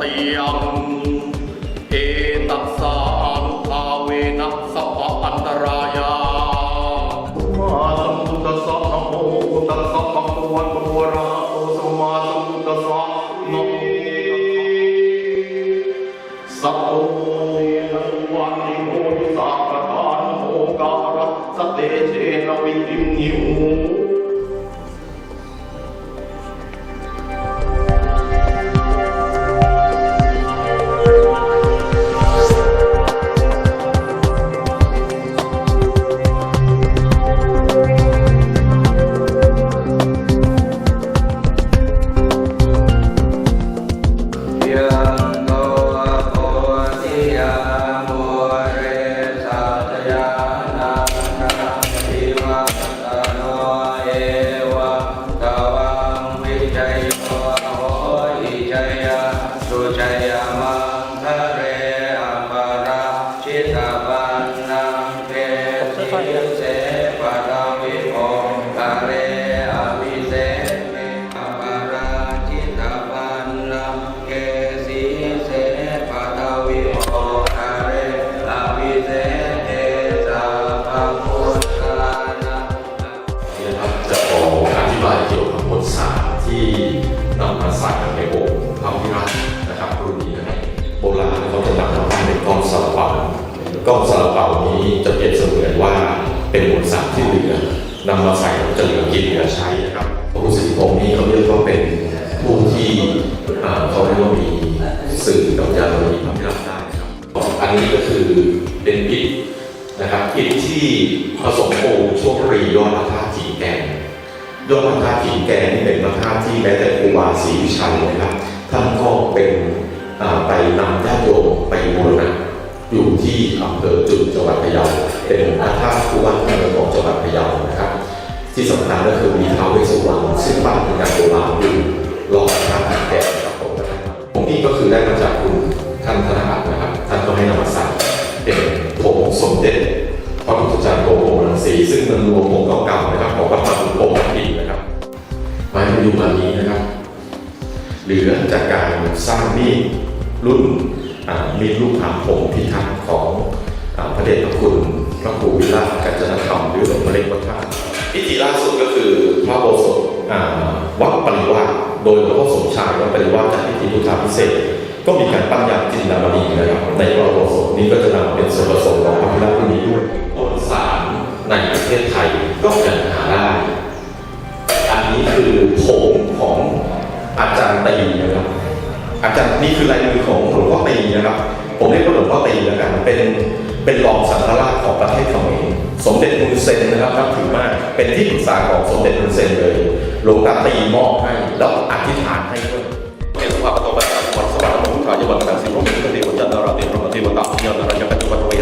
ติยังเอตัสสานุภาเวนะสัพพอันตรายาสัมมาสัมพุทธัสสะนะโมตัสสะภะคะวะโตอะระหะโตสัมมาสัมพุทธัสสะนะโมสัพพวันิโมตัสสะปะทานโมการะสเตเจนะวิทิมนิโม เป็นมวลสารที่เหลือนำมาใส่แล้วจะเหลือกินเหลือใช้นะครับพระพุทธสิทธิพงศ์นี้เขาเรียกว่าเป็นผู้ที่เขาเรียกว่ามีสื่อกับยานมีพระวิราชได้ครับอันนี้ก็คือเป็นพิษนะครับอิฐที่ผสมปูนช่วงรียอดพระธาตุจีแกงยอดพระธาตุจีแกงนี่เป็นพระธาตุที่แม้แต่ครูบาศรีวิชัยนะครับท่านก็เป็นไปนำญาติโยมไปบูรณะอยู่ที่อำเภอจุนจังหวัดพะเยาเป็นพระธาตุคู่บ้าน ที่สำคัญก็คือมีท้าวเวสสุวรรณซึ่งบ้านเป็นการโบราณอยู่รอบพระธาแกงครับผมนะครับผมนี่ก็คือได้มาจากคุณท่านธนบัตรนะครับ ท่านก็ให้นำมาใส่เป็นผงสมเด็จพระพุทธจารย์โกโปรังสีซึ่งมันรวมผงเก่าๆนะครับของวัดพระพุทธโปรังสีนะครับไม้พยุงอันนี้นะครับ เหลือจากการสร้างมีดรุ่นมีดลูกหางผงพิทักษ์ของพระเดชพระคุณพระครูวิลาศกัจจนธรรมหรือหลวงพ่อเล็กวัดท่า พิธีล่าสุดก็คือพระโบสถวัดปริวาสโดยหลวงพ่อสมชายวัดปริวาสจัดพิธีพุทธาพิเศษ ก็มีการปั้นยาจินดามณีนะครับในพระโบสถนี้ก็จะนำเป็นส่วนผสมของพระพิราบนี้ด้วยมวลสารในประเทศไทยก็ยังหาได้อันนี้คือผงของอาจารย์ตีนะครับอาจารย์นี่คือลายมือของหลวงพ่อตีนะครับ ผมเรียกว่าหลวงพ่อตีแล้วกันเป็น เป็นรองสังฆราชของประเทศเขมรสมเด็จมุนเซนนะครับนับถือมาก เป็นที่ปรึกษาของสมเด็จมุนเซนเลยหลวงตาตีมอบให้แล้วอธิษฐานให้ด้วยเอสุภาพโตปัสสะวัสสวรรค์มุขายวันตังสิโรมิเทวจันทราติพระเทวตาญาณราชกัจจวัตเว